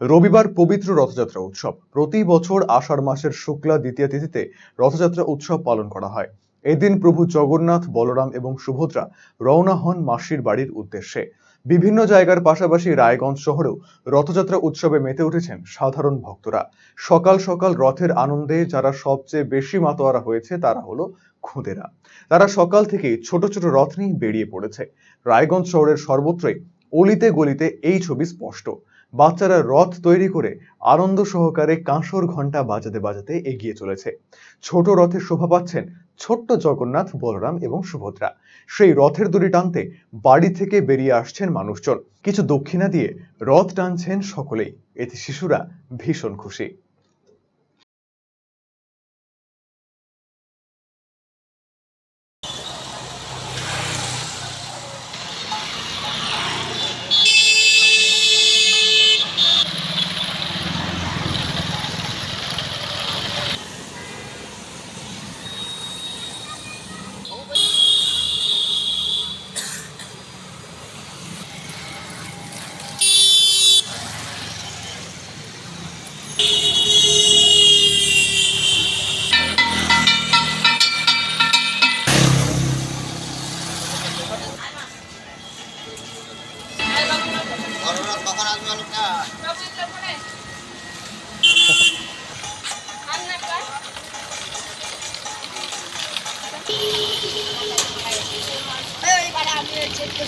রবিবার পবিত্র রথযাত্রা উৎসব। প্রতি বছর আষাঢ় মাসের শুক্লা দ্বিতীয় তিথিতে রথযাত্রা উৎসব পালন করা হয়। এদিন প্রভু জগন্নাথ, বলরাম এবং সুভদ্রা রওনা হন মাসির বাড়ির উদ্দেশ্যে। বিভিন্ন জায়গার পাশাপাশি রায়গঞ্জ শহরেও রথযাত্রা উৎসবে মেতে উঠেছেন সাধারণ ভক্তরা। সকাল সকাল রথের আনন্দে যারা সবচেয়ে বেশি মাতোয়ারা হয়েছে, তারা হলো খুদেরা। তারা সকাল থেকেই ছোট ছোট রথ নিয়ে বেরিয়ে পড়েছে। রায়গঞ্জ শহরের সর্বত্রই অলিতে গলিতে এই ছবি স্পষ্ট। বাচ্চারা রথ তৈরি করে আনন্দ সহকারে কাঁসর ঘণ্টা বাজাতে বাজাতে এগিয়ে চলেছে। ছোট রথে শোভা পাচ্ছেন ছোট্ট জগন্নাথ, বলরাম এবং সুভদ্রা। সেই রথের দড়ি টানতে বাড়ি থেকে বেরিয়ে আসছেন মানুষজন। কিছু দক্ষিণা দিয়ে রথ টানছেন সকলেই। এতে শিশুরা ভীষণ খুশি। কখন আসবে লোকটা আমি চেক করে